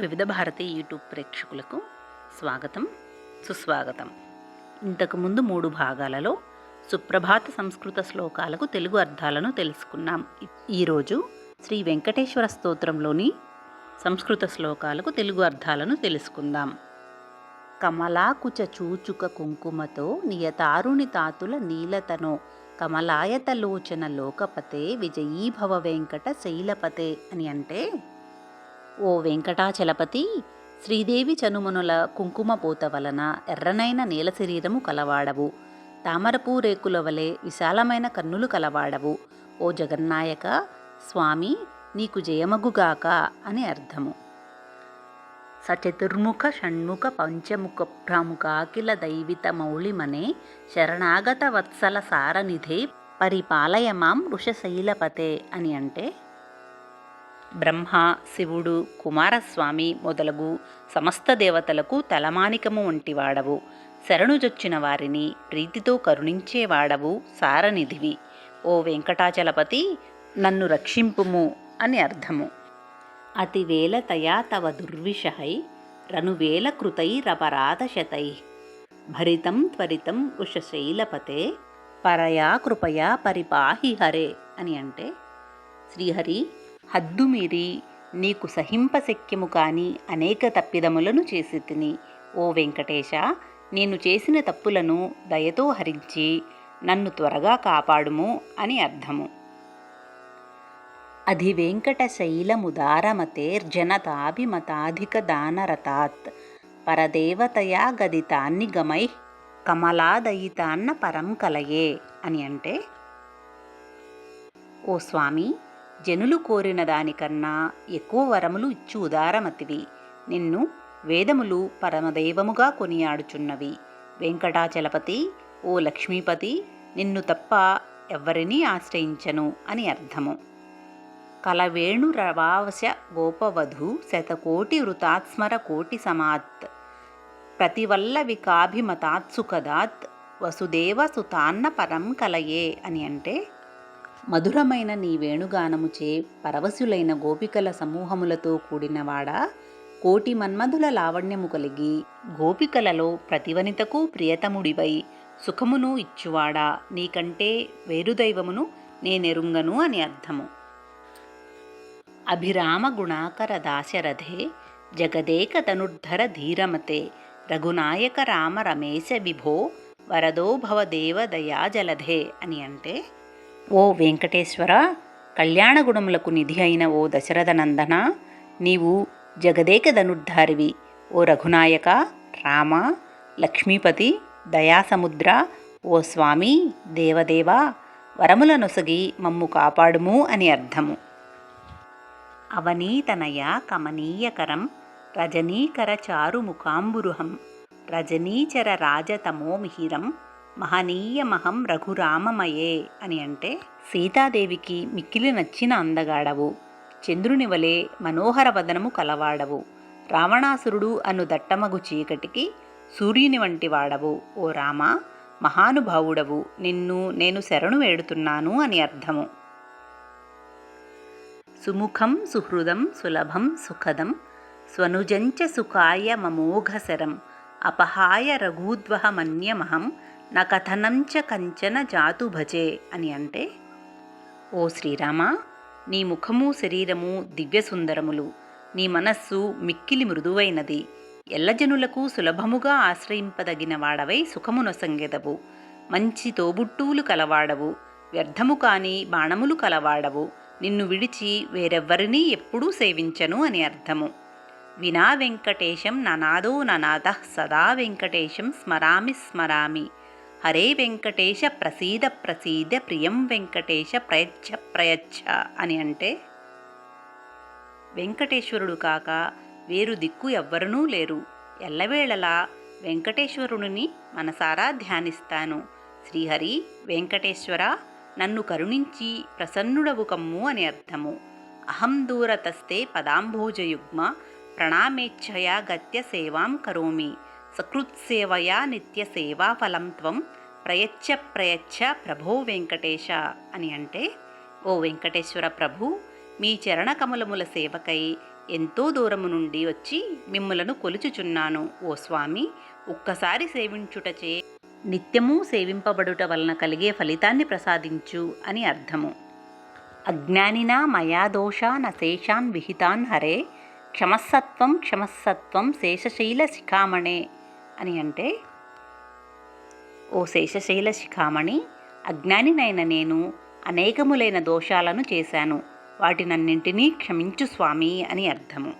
వివిధ భారతి యూట్యూబ్ ప్రేక్షకులకు స్వాగతం సుస్వాగతం. ఇంతకుముందు మూడు భాగాలలో సుప్రభాత సంస్కృత శ్లోకాలకు తెలుగు అర్థాలను తెలుసుకున్నాం. ఈరోజు శ్రీ వెంకటేశ్వర స్తోత్రంలోని సంస్కృత శ్లోకాలకు తెలుగు అర్థాలను తెలుసుకుందాం. కమలాకుచ చూచుక కుంకుమతో నియతారుణి తాతుల నీలతనో కమలాయతలోచన లోకపతే విజయీభవ వెంకట శైలపతే అని అంటే ఓ వెంకటాచలపతి శ్రీదేవి చనుమనుల కుంకుమపూత వలన ఎర్రనైన నేల శరీరము కలవాడవు. తామరపూ రేకుల వలె విశాలమైన కన్నులు కలవాడవు. ఓ జగన్నాయక స్వామి నీకు జయమగుగాక అని అర్థము. సచతుర్ముఖ షణ్ముఖ పంచముఖ ప్రముఖాఖిల దైవిత మౌళిమనే శరణాగత వత్సల సారనిధే పరిపాలయమాం వృషశైలపతే అని అంటే బ్రహ్మ శివుడు కుమారస్వామి మొదలగు సమస్త దేవతలకు తలమానికము వంటివాడవు. శరణుజొచ్చిన వారిని ప్రీతితో కరుణించేవాడవు సారనిధివి. ఓ వెంకటాచలపతి నన్ను రక్షింపుము అని అర్థము. అతివేల తయా తవ దుర్విషహై రనువేల కృతైరపరాధశతై భరితం త్వరితం వృషశైలపతే పరయా కృపయా పరిపాహి హరే అని అంటే శ్రీహరి హద్దుమీరి నీకు సహింపశక్యము కాని అనేక తప్పిదములను చేసి తిని. ఓ వెంకటేశ నేను చేసిన తప్పులను దయతో హరించి నన్ను త్వరగా కాపాడుము అని అర్థము. అధివేంకట శైలముదారమతేర్జనతాభిమతాధిక దానరతాత్ పరదేవతయా గదితాన్ని గమై కమలాదయితాన్న పరం కలయే అని అంటే ఓ స్వామి జనులు కోరిన దానికన్నా ఎక్కువ వరములు ఇచ్చు ఉదారమతివి. నిన్ను వేదములు పరమదైవముగా కొనియాడుచున్నవి. వెంకటాచలపతి ఓ లక్ష్మీపతి నిన్ను తప్ప ఎవ్వరినీ ఆశ్రయించను అని అర్థము. కలవేణు రవావశ గోపవధు శతకోటి వృతాత్స్మర కోటి సమాత్. ప్రతివల్ల వికాభిమతాత్సుకదాత్ వసుదేవ సుతాన్న పరం కలయే అని అంటే మధురమైన నీ వేణుగానముచే పరవశులైన గోపికల సమూహములతో కూడినవాడా కోటి మన్మధుల లావణ్యము కలిగి గోపికలలో ప్రతివనితకు ప్రియతముడివై సుఖమును ఇచ్చువాడా నీకంటే వేరుదైవమును నేనెరుంగను అని అర్థము. అభిరామ గుణాకర దాశరథే జగదేక తనుర్ధర ధీరమతే రఘునాయక రామ రమేశ విభో వరదో భవదేవ దయాజలధే అని అంటే ఓ వెంకటేశ్వర కళ్యాణ గుణములకు నిధి అయిన ఓ దశరథ నందన నీవు జగదేక ధనుర్ధారివి ఓ రఘునాయక రామ లక్ష్మీపతి దయాసముద్ర ఓ స్వామి దేవదేవా వరములనొసగి మమ్ము కాపాడుము అని అర్థము. అవనీతనయ కమనీయకరం రజనీకర చారుముఖాంబురుహం రజనీచర రాజతమోమిహిరం మహనీయమహం రఘురామమయే అని అంటే సీతాదేవికి మిక్కిలి నచ్చిన అందగాడవు. చంద్రుని వలె మనోహర వదనము కలవాడవు. రావణాసురుడు అను దట్టమగు చీకటికి సూర్యుని వంటి వాడవు. ఓ రామ మహానుభావుడవు. నిన్ను నేను శరణు వేడుతున్నాను అని అర్థము. సుముఖం సుహృదం సులభం సుఖదం స్వనుజంచ సుఖాయ మమోఘశరం అపహాయ రఘూద్వహమన్యమహం నా కథనంచ కంచన జాతు భజే అని అంటే ఓ శ్రీరామ నీ ముఖము శరీరము దివ్యసుందరములు నీ మనస్సు మిక్కిలి మృదువైనది ఎల్లజనులకు సులభముగా ఆశ్రయింపదగిన వాడవై సుఖమునొసంగెదవు మంచి తోబుట్టువులు కలవాడవు వ్యర్థము కాని బాణములు కలవాడవు నిన్ను విడిచి వేరెవ్వరినీ ఎప్పుడూ సేవించను అని అర్థము. వినా వెంకటేశం ననాదో ననాథ సదా వెంకటేశం స్మరామి స్మరామి హరే వెంకటేశ ప్రసీద ప్రసీద ప్రియం వెంకటేశ ప్రయచ్ఛ ప్రయచ్ఛ అని అంటే వెంకటేశ్వరుడు కాక వేరు దిక్కు ఎవ్వరనూ లేరు. ఎల్లవేళలా వెంకటేశ్వరుని మనసారా ధ్యానిస్తాను. శ్రీహరి వెంకటేశ్వర నన్ను కరుణించి ప్రసన్నుడవు కమ్ము అని అర్థము. అహం దూరతస్తే పదాంభోజయుగ్మ ప్రణామేచ్ఛయా గత్య సేవాం కరోమి. సకృత్సేవయా నిత్య సేవాఫలం త్వం ప్రయచ్చ ప్రయచ్చ ప్రభో వెంకటేశ అని అంటే ఓ వెంకటేశ్వర ప్రభు మీ చరణకమలముల సేవకై ఎంతో దూరము నుండి వచ్చి మిమ్ములను కొలుచుచున్నాను. ఓ స్వామి ఒక్కసారి సేవించుటచే నిత్యము సేవింపబడుట వలన కలిగే ఫలితాన్ని ప్రసాదించు అని అర్థము. అజ్ఞానినా మయా దోషాన్ అశేషాన్ విహితాన్ హరే క్షమస్సత్వం క్షమస్సత్వం శేషశైల శిఖామణే అని అంటే ఓ శేషశైల శిఖామణి అజ్ఞానినైన నేను అనేకములైన దోషాలను చేశాను. వాటినన్నింటినీ క్షమించు స్వామి అని అర్థము.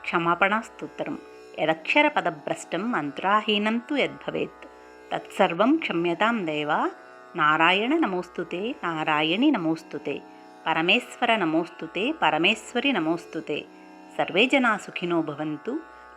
క్షమాపణ స్తోత్రం. యదక్షర పదభ్రష్టం మంత్రాహీనం తు యద్భవేత్. తత్సర్వం క్షమ్యతాం దేవ. నారాయణ నమోస్తుతే నారాయణి నమోస్తుతే. పరమేశ్వర నమోస్తుతే పరమేశ్వరి నమోస్తుతే. సర్వే జనా సుఖినో భవంతు.